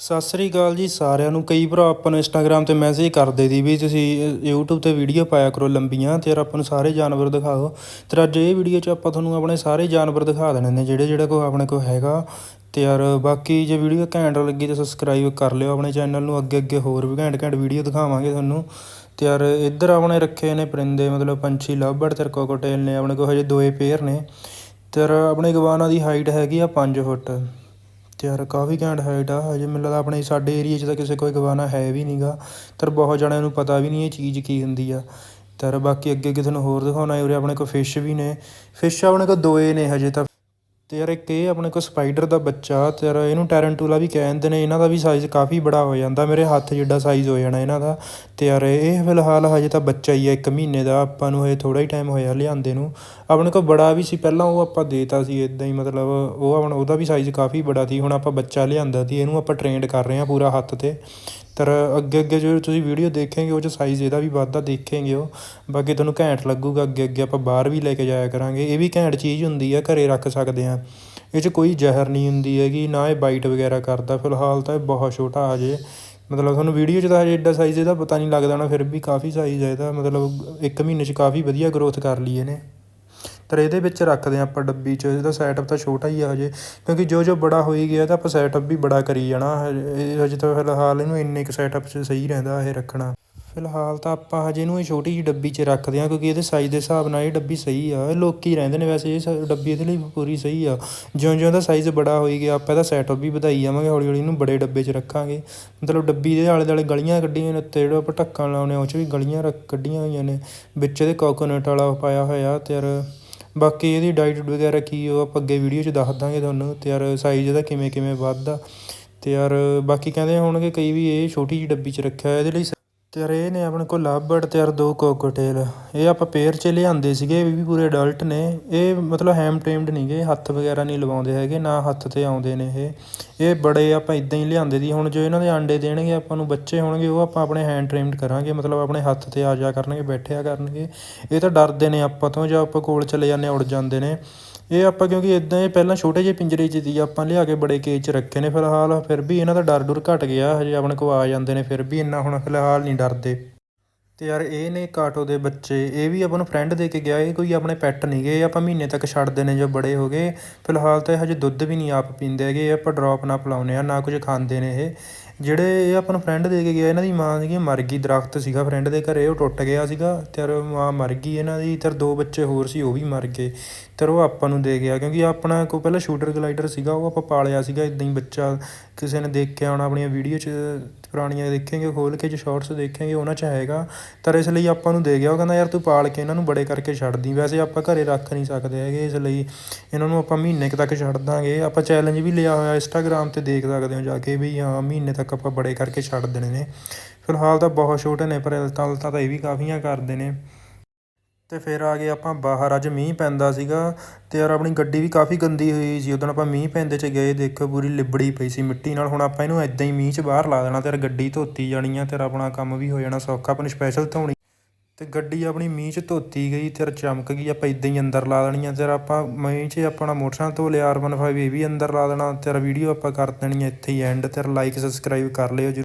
ਸਤਿ ਸ੍ਰੀ ਅਕਾਲ ਜੀ ਸਾਰਿਆਂ ਨੂੰ। ਕਈ ਭਰਾ ਆਪਾਂ ਨੂੰ ਇੰਸਟਾਗ੍ਰਾਮ ਤੇ ਮੈਸੇਜ ਕਰਦੇ ਦੀ ਵੀ ਤੁਸੀਂ YouTube ਤੇ ਵੀਡੀਓ ਪਾਇਆ ਕਰੋ ਲੰਬੀਆਂ, ਤੇ ਯਾਰ ਆਪਾਂ ਨੂੰ ਸਾਰੇ ਜਾਨਵਰ ਦਿਖਾਓ। ਤੇ ਅੱਜ ਇਹ ਵੀਡੀਓ 'ਚ ਆਪਾਂ ਤੁਹਾਨੂੰ ਆਪਣੇ ਸਾਰੇ ਜਾਨਵਰ ਦਿਖਾ ਦੇਣੇ ਨੇ, ਜਿਹੜੇ ਜਿਹੜੇ ਕੋ ਆਪਣੇ ਕੋਲ ਹੈਗਾ। ਤੇ ਯਾਰ ਬਾਕੀ ਜੇ ਵੀਡੀਓ ਘੈਂਟ ਲੱਗੀ ਤਾਂ ਸਬਸਕ੍ਰਾਈਬ ਕਰ ਲਿਓ ਆਪਣੇ ਚੈਨਲ ਨੂੰ। ਅੱਗੇ ਅੱਗੇ ਹੋਰ ਵੀ ਘੈਂਟ ਘੈਂਟ ਵੀਡੀਓ ਦਿਖਾਵਾਂਗੇ ਤੁਹਾਨੂੰ। ਤੇ ਯਾਰ ਇੱਧਰ ਆਪਣੇ ਰੱਖੇ ਨੇ ਪਰਿੰਦੇ, ਮਤਲਬ ਪੰਛੀ ਲਵਬਰਡ ਤੇ ਕੋਕੋਟੇਲ ਨੇ, ਆਪਣੇ ਕੋਲ ਹਜੇ ਦੋਏ ਪੇਅਰ ਨੇ। ਤੇ ਯਾਰ ਆਪਣੇ ਗਵਾਨਾ ਦੀ ਹਾਈਟ ਹੈਗੀ ਆ 5 ਫੁੱਟ। ਅਤੇ ਯਾਰ ਕਾਫੀ ਘੈਂਟ ਹਾਈਟ ਆ, ਹਜੇ ਮੈਨੂੰ ਲੱਗਦਾ ਆਪਣੇ ਸਾਡੇ ਏਰੀਏ 'ਚ ਤਾਂ ਕਿਸੇ ਕੋਈ ਗਵਾਨਾ ਹੈ ਵੀ ਨਹੀਂ ਗਾ। ਤੇ ਬਹੁਤ ਜਣਿਆਂ ਨੂੰ ਪਤਾ ਵੀ ਨਹੀਂ ਇਹ ਚੀਜ਼ ਕੀ ਹੁੰਦੀ ਆ। ਤੇ ਯਾਰ ਬਾਕੀ ਅੱਗੇ ਕਿਸੇ ਨੂੰ ਹੋਰ ਦਿਖਾਉਣਾ, ਉਰੇ ਆਪਣੇ ਕੋਲ ਫਿਸ਼ ਵੀ ਨੇ। ਫਿਸ਼ ਆਪਣੇ ਕੋਲ ਦੋਏ ਨੇ ਹਜੇ ਤਾਂ ਅਤੇ ਯਾਰ ਇੱਕ ਇਹ ਆਪਣੇ ਕੋਲ ਸਪਾਈਡਰ ਦਾ ਬੱਚਾ ਅਤੇ ਯਾਰ ਇਹਨੂੰ ਟੈਰੈਂਟੂਲਾ ਵੀ ਕਹਿ ਦਿੰਦੇ ਨੇ, ਇਹਨਾਂ ਦਾ ਵੀ ਸਾਈਜ਼ ਕਾਫੀ ਬੜਾ ਹੋ ਜਾਂਦਾ, ਮੇਰੇ ਹੱਥ ਜਿੱਡਾ ਸਾਈਜ਼ ਹੋ ਜਾਣਾ ਇਹਨਾਂ ਦਾ। ਅਤੇ ਯਾਰ ਇਹ ਫਿਲਹਾਲ ਹਜੇ ਤਾਂ ਬੱਚਾ ਹੀ ਹੈ ਇੱਕ ਮਹੀਨੇ ਦਾ, ਆਪਾਂ ਨੂੰ ਹਜੇ ਥੋੜ੍ਹਾ ਹੀ ਟਾਈਮ ਹੋਇਆ ਲਿਆਂਦੇ ਨੂੰ। ਆਪਣੇ ਕੋਲ ਬੜਾ ਵੀ ਸੀ, ਪਹਿਲਾਂ ਉਹ ਆਪਾਂ ਦੇਤਾ ਸੀ ਇਦਾਂ ਹੀ ਮਤਲਬ ਉਹ ਆਪਣਾ ਉਹਦਾ ਵੀ ਸਾਈਜ਼ ਕਾਫੀ ਬੜਾ ਸੀ, ਹੁਣ ਆਪਾਂ ਬੱਚਾ ਲਿਆਂਦਾ ਸੀ, ਇਹਨੂੰ ਆਪਾਂ ਟ੍ਰੇਨਡ ਕਰ ਰਹੇ ਹਾਂ ਪੂਰਾ ਹੱਥ ਤੇ। ਤਰ ਅੱਗੇ ਅੱਗੇ ਜੋ ਤੁਸੀਂ ਵੀਡੀਓ ਦੇਖੋਗੇ, ਉਹ 'ਚ ਸਾਈਜ਼ ਇਹਦਾ ਵੀ ਵੱਧਦਾ ਦੇਖੋਗੇ ਉਹ। ਬਾਕੀ ਤੁਹਾਨੂੰ ਘੈਂਟ ਲੱਗੂਗਾ, ਅੱਗੇ ਅੱਗੇ ਆਪਾਂ ਬਾਹਰ ਵੀ ਲੈ ਕੇ ਜਾਇਆ ਕਰਾਂਗੇ। ਇਹ ਵੀ ਘੈਂਟ ਚੀਜ਼ ਹੁੰਦੀ ਆ, ਘਰੇ ਰੱਖ ਸਕਦੇ ਹਾਂ। ਇਹ 'ਚ ਕੋਈ ਜ਼ਹਿਰ ਨਹੀਂ ਹੁੰਦੀ ਹੈਗੀ, ਨਾ ਇਹ ਬਾਈਟ ਵਗੈਰਾ ਕਰਦਾ। ਫਿਲਹਾਲ ਤਾਂ ਇਹ ਬਹੁਤ ਛੋਟਾ ਹਜੇ। ਮਤਲਬ ਤੁਹਾਨੂੰ ਵੀਡੀਓ 'ਚ ਤਾਂ ਹਜੇ ਐਡਾ ਸਾਈਜ਼ ਇਹਦਾ ਪਤਾ ਨਹੀਂ ਲੱਗਦਾ ਹੋਣਾ, ਫਿਰ ਵੀ ਕਾਫੀ ਸਾਈਜ਼ ਹੈ ਇਹਦਾ। ਮਤਲਬ ਇੱਕ ਮਹੀਨੇ 'ਚ ਕਾਫੀ ਵਧੀਆ ਗਰੋਥ ਕਰ ਲਈ ਇਹਨੇ। ਪਰ ਇਹਦੇ ਵਿੱਚ ਰੱਖਦੇ ਹਾਂ ਆਪਾਂ ਡੱਬੀ 'ਚ, ਇਹਦਾ ਸੈਟਅਪ ਤਾਂ ਛੋਟਾ ਹੀ ਆ ਹਜੇ, ਕਿਉਂਕਿ ਜੋ ਜੋ ਬੜਾ ਹੋਈ ਗਿਆ ਤਾਂ ਆਪਾਂ ਸੈਟਅਪ ਵੀ ਬੜਾ ਕਰੀ ਜਾਣਾ, ਹਜੇ, ਇਹ ਹਜੇ ਤਾਂ ਫਿਲਹਾਲ ਇਹਨੂੰ ਇੰਨੇ ਕੁ ਸੈਟਅਪ 'ਚ ਸਹੀ ਰਹਿੰਦਾ ਇਹ ਰੱਖਣਾ। ਫਿਲਹਾਲ ਤਾਂ ਆਪਾਂ ਹਜੇ ਇਹਨੂੰ ਇਹ ਛੋਟੀ ਜਿਹੀ ਡੱਬੀ 'ਚ ਰੱਖਦੇ ਹਾਂ, ਕਿਉਂਕਿ ਇਹਦੇ ਸਾਈਜ਼ ਦੇ ਹਿਸਾਬ ਨਾਲ ਇਹ ਡੱਬੀ ਸਹੀ ਆ, ਇਹ ਲੋਕੀ ਰਹਿੰਦੇ ਨੇ ਵੈਸੇ ਇਹ ਸ- ਡੱਬੀ ਇਹਦੇ ਲਈ ਪੂਰੀ ਸਹੀ ਆ। ਜਿਉਂ ਜਿਉਂ ਦਾ ਸਾਈਜ਼ ਬੜਾ ਹੋਈ ਗਿਆ, ਆਪਾਂ ਇਹਦਾ ਸੈਟਅਪ ਵੀ ਵਧਾਈ ਜਾਵਾਂਗੇ ਹੌਲੀ ਹੌਲੀ ਇਹਨੂੰ ਬੜੇ ਡੱਬੇ 'ਚ ਰੱਖਾਂਗੇ। ਮਤਲਬ ਡੱਬੀ ਦੇ ਆਲੇ ਦੁਆਲੇ ਗਲੀਆਂ ਕੱਢੀਆਂ ਨੇ ਉੱਤੇ, ਜਿਹੜਾ ਆਪਾਂ ਢੱਕਣ ਲਾਉਂਦੇ ਹਾਂ, ਉਹ 'ਚ ਵੀ ਗਲੀਆਂ ਰੱਖ, ਕੱਢੀਆਂ ਹੋਈਆਂ ਨੇ, ਵਿੱਚ ਇਹਦੇ ਕੋਕੋਨਟ ਵਾਲਾ ਪਾਇਆ ਹੋਇਆ ਤੇ ਯਾਰ ਬਾਕੀ ਇਹਦੀ ਡਾਇਟ ਵਗੈਰਾ ਕੀ ਉਹ ਆਪਾਂ ਅੱਗੇ ਵੀਡੀਓ 'ਚ ਦੱਸ ਦਾਂਗੇ ਤੁਹਾਨੂੰ ਅਤੇ ਯਾਰ ਸਾਈਜ਼ ਇਹਦਾ ਕਿਵੇਂ ਕਿਵੇਂ ਵੱਧਦਾ ਅਤੇ ਯਾਰ ਬਾਕੀ ਕਹਿੰਦੇ ਹੋਣਗੇ ਕਈ ਵੀ ਇਹ ਛੋਟੀ ਜਿਹੀ ਡੱਬੀ 'ਚ ਰੱਖਿਆ ਇਹਦੇ ਲਈ ਅਤੇ ਯਾਰ ਇਹ ਨੇ ਆਪਣੇ ਕੋਲ ਲਾਬਰਡ ਅਤੇ ਯਾਰ ਦੋ ਕੋਕੋਟੇਲ ਇਹ ਆਪਾਂ ਪੇਅਰ 'ਚ ਲਿਆਂਦੇ ਸੀਗੇ ਇਹ ਵੀ ਪੂਰੇ ਅਡਲਟ ਨੇ। ਇਹ ਮਤਲਬ ਹੈਮ ਟੇਮਡ ਨਹੀਂਗੇ ਹੱਥ ਵਗੈਰਾ ਨਹੀਂ ਲਵਾਉਂਦੇ ਹੈਗੇ ਨਾ ਹੱਥ ਤੇ ਆਉਂਦੇ ਨੇ ਇਹ। ਇਹ ਬੜੇ ਆਪਾਂ ਇੱਦਾਂ ਹੀ ਲਿਆਂਦੇ ਦੀ ਹੁਣ ਜੋ ਇਹਨਾਂ ਦੇ ਆਂਡੇ ਦੇਣਗੇ ਆਪਾਂ ਨੂੰ ਬੱਚੇ ਹੋਣਗੇ ਉਹ ਆਪਾਂ ਆਪਣੇ ਹੈਂਡ ਟ੍ਰੇਨਡ ਕਰਾਂਗੇ ਮਤਲਬ ਆਪਣੇ ਹੱਥ ਤੇ ਆ ਜਾ ਕਰਨਗੇ ਬੈਠਿਆ ਕਰਨਗੇ। ਇਹ ਤਾਂ ਡਰਦੇ ਨੇ ਆਪਾਂ ਤੋਂ ਜਾਂ ਆਪਾਂ ਕੋਲ ਚਲੇ ਜਾਂਦੇ ਹਾਂ, ਉੜ ਜਾਂਦੇ ਨੇ। ਇਹ ਆਪਾਂ ਕਿਉਂਕਿ ਇਦਾਂ ਇਹ ਪਹਿਲਾਂ ਛੋਟੇ ਜਿਹੇ ਪਿੰਜਰੇ 'ਚ ਸੀ ਆਪਾਂ ਲਿਆ ਕੇ ਬੜੇ ਕੇਜ 'ਚ ਰੱਖੇ ਨੇ ਫਿਲਹਾਲ ਫਿਰ ਵੀ ਇਹਨਾਂ ਦਾ ਡਰ ਡੁਰ ਘਟ ਗਿਆ ਹਜੇ ਆਪਣੇ ਕੋਲ ਆ ਜਾਂਦੇ ਨੇ ਫਿਰ ਵੀ ਇੰਨਾ ਹੁਣ ਫਿਲਹਾਲ ਨਹੀਂ ਡਰਦੇ ਤੇ ਯਾਰ ਇਹ ਨੇ ਕਾਟੋ ਦੇ ਬੱਚੇ, ਇਹ ਵੀ ਆਪਾਂ ਨੂੰ ਫਰੈਂਡ ਦੇ ਕੇ ਗਿਆ, ਇਹ ਕੋਈ ਆਪਣੇ ਪੈਟ ਨਹੀਂ ਗਏ ਆਪਾਂ ਮਹੀਨੇ ਤੱਕ ਛੱਡਦੇ ਨੇ ਜੋ ਬੜੇ ਹੋ ਗਏ। ਫਿਲਹਾਲ ਤਾਂ ਇਹ ਹਜੇ ਦੁੱਧ ਵੀ ਨਹੀਂ ਆਪ ਪੀਂਦੇ ਹੈਗੇ, ਇਹ ਆਪਾਂ ਡ੍ਰੌਪ ਨਾ ਪਿਲਾਉਂਦੇ ਆ, ਨਾ ਕੁਝ ਖਾਂਦੇ ਨੇ ਇਹ। ਜਿਹੜੇ ਇਹ ਆਪਾਂ ਫਰੈਂਡ ਦੇ ਕੇ ਗਿਆ, ਇਹਨਾਂ ਦੀ ਮਾਂ ਸੀਗੀ, ਮਰ ਗਈ, ਦਰੱਖਤ ਸੀਗਾ ਫਰੈਂਡ ਦੇ ਘਰੇ, ਉਹ ਟੁੱਟ ਗਿਆ ਸੀਗਾ ਅਤੇ ਯਾਰ ਮਾਂ ਮਰ ਗਈ, ਇਹਨਾਂ ਦੀ, ਤੇ ਦੋ ਬੱਚੇ ਹੋਰ ਸੀ, ਉਹ ਵੀ ਮਰ ਗਏ। ਤੇ ਉਹ ਆਪਾਂ ਨੂੰ ਦੇ ਗਿਆ, ਕਿਉਂਕਿ ਆਪਣਾ ਕੋ ਪਹਿਲਾਂ ਸ਼ੂਟਰ ਗਲਾਈਡਰ ਸੀਗਾ, ਉਹ ਆਪਾਂ ਪਾਲਿਆ ਸੀਗਾ ਇੱਦਾਂ ਹੀ ਬੱਚਾ ਕਿਸੇ ਨੇ ਦੇਖਿਆ ਹੋਣਾ, ਆਪਣੀਆਂ ਵੀਡੀਓ 'ਚ ਪੁਰਾਣੀਆਂ ਦੇਖੇਂਗੇ ਖੋਲ੍ਹ ਕੇ ਜੋ ਸ਼ਾਰਟਸ ਦੇਖੇਂਗੇ, ਉਹਨਾਂ 'ਚ ਹੈਗਾ। ਤਾਂ ਇਸ ਲਈ ਆਪਾਂ ਨੂੰ ਦੇ ਗਿਆ, ਉਹ ਕਹਿੰਦਾ ਯਾਰ ਤੂੰ ਪਾਲ ਕੇ ਇਹਨਾਂ ਨੂੰ ਬੜੇ ਕਰਕੇ ਛੱਡ ਦੀ, ਵੈਸੇ ਆਪਾਂ ਘਰੇ ਰੱਖ ਨਹੀਂ ਸਕਦੇ ਹੈਗੇ, ਇਸ ਲਈ ਇਹਨਾਂ ਨੂੰ ਆਪਾਂ ਮਹੀਨੇ ਕੁ ਤੱਕ ਛੱਡ ਦਾਂਗੇ। ਆਪਾਂ ਚੈਲੰਜ ਵੀ ਲਿਆ ਹੋਇਆ ਇੰਸਟਾਗ੍ਰਾਮ ਤੇ ਦੇਖ ਸਕਦੇ ਹੋ ਜਾ ਕੇ ਵੀ, ਹਾਂ, ਮਹੀਨੇ ਤੱਕ ਆਪਾਂ ਬੜੇ ਕਰਕੇ ਛੱਡ ਦੇਣੇ ਨੇ। ਫਿਲਹਾਲ ਤਾਂ ਬਹੁਤ ਛੋਟੇ ਨੇ, ਪਰ ਤਾਂ ਤਾਂ ਇਹ ਵੀ ਕਾਫੀਆਂ ਕਰਦੇ ਨੇ। ਤੇ ਫਿਰ ਆ ਗਏ ਆਪਾਂ ਬਾਹਰ, ਅੱਜ ਮੀਂਹ ਪੈਂਦਾ ਸੀਗਾ ਤੇ ਯਾਰ ਆਪਣੀ ਗੱਡੀ ਵੀ ਕਾਫੀ ਗੰਦੀ ਹੋਈ ਸੀ। ਉਦੋਂ ਆਪਾਂ ਮੀਂਹ ਪੈਂਦੇ ਚ ਗਏ, ਦੇਖੋ ਪੂਰੀ ਲਿਬੜੀ ਪਈ ਸੀ ਮਿੱਟੀ ਨਾਲ। ਹੁਣ ਆਪਾਂ ਇਹਨੂੰ ਐਦਾਂ ਹੀ ਮੀਂਹ ਚ ਬਾਹਰ ਲਾ ਦੇਣਾ, ਤੇ ਯਾਰ ਗੱਡੀ ਧੋਤੀ ਜਾਣੀ ਆ ਤੇਰਾ ਆਪਣਾ ਕੰਮ ਵੀ ਹੋ ਜਾਣਾ ਸੌਖਾ। ਆਪਾਂ ਨੂੰ ਸਪੈਸ਼ਲ ਧੋਣੀ ਅਤੇ ਗੱਡੀ ਆਪਣੀ ਮੀਂਹ ਚ ਧੋਤੀ ਗਈ ਤੇ ਚਮਕ ਗਈ, ਆਪਾਂ ਇੱਦਾਂ ਹੀ ਅੰਦਰ ਲਾ ਦੇਣੀ ਆ ਤੇ ਆਪਾਂ ਮੀਂਹ ਚ ਆਪਣਾ ਮੋਟਰਸਾਈਕਲ ਧੋ ਲਿਆ R15 ਇਹ ਵੀ ਅੰਦਰ ਲਾ ਦੇਣਾ ਤੇ ਵੀਡੀਓ ਆਪਾਂ ਕਰ ਦੇਣੀ ਆ, ਇੱਥੇ ਹੀ ਐਂਡ ਤੇ ਲਾਈਕ ਸਬਸਕ੍ਰਾਈਬ ਕਰ ਲਿਓ ਜੀ